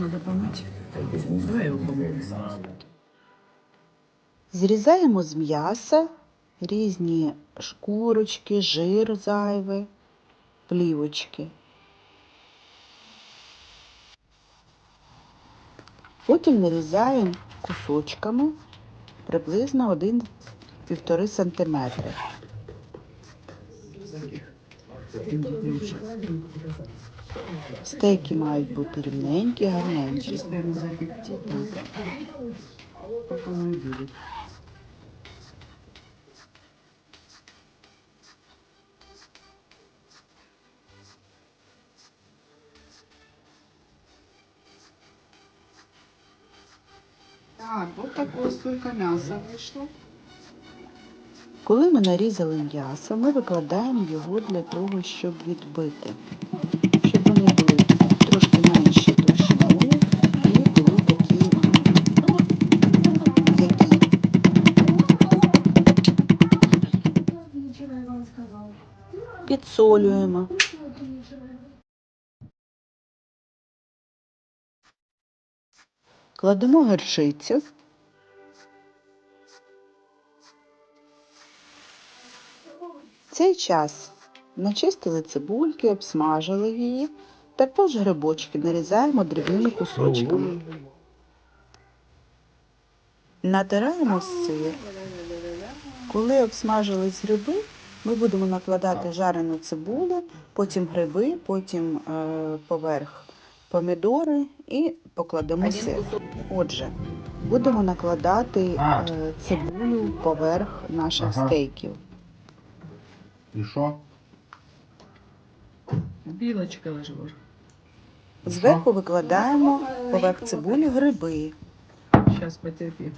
надо помыть. Давай его помою. Зрізаємо з м'яса різні шкурочки, жир зайвий, плівочки. Потім нарізаємо кусочками приблизно 1-1,5 см. Стейки мають бути рівненькі, гарненькі. Так, от такого стільки м'яса вийшло. Коли ми нарізали м'ясо, ми викладаємо його для того, щоб відбити. Щоб вони були трошки менші товщиною і були такі м'які. Підсолюємо. Кладемо горчицю. В цей час начистили цибульки, обсмажили її. Також грибочки нарізаємо дрібними кусочками. Натираємо сир. Коли обсмажились гриби, ми будемо накладати жарену цибулю, потім гриби, потім е, поверх помідори і покладемо сир. Отже, будемо накладати е, цибулю поверх наших стейків. І що? Білочка лежу. Зверху викладаємо поверх цибулі гриби. Сейчас потерпи.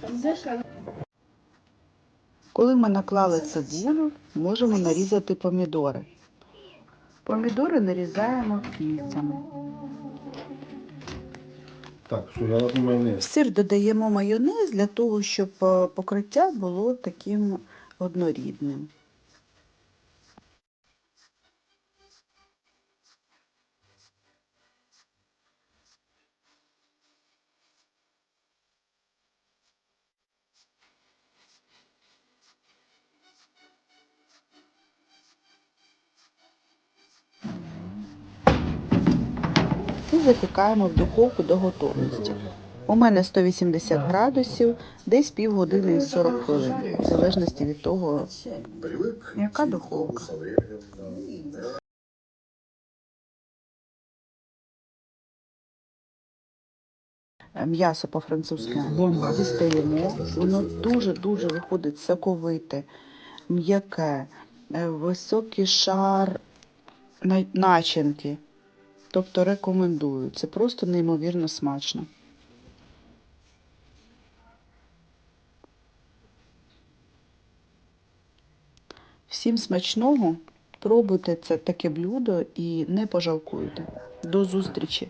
Коли ми наклали цибулю, можемо нарізати помідори. Помідори нарізаємо кільцями. Так, все, я майонез. В сир додаємо майонез для того, щоб е, покриття було таким однорідним. Запікаємо в духовку до готовності. У мене 180 градусів, десь півгодини і 40 хвилин, в залежності від того, яка духовка. М'ясо по-французьки дістаємо, воно дуже-дуже виходить соковите, м'яке, е, високий шар начинки. Тобто рекомендую. Це просто неймовірно смачно. Всім смачного. Пробуйте це таке блюдо і не пожалкуйте. До зустрічі!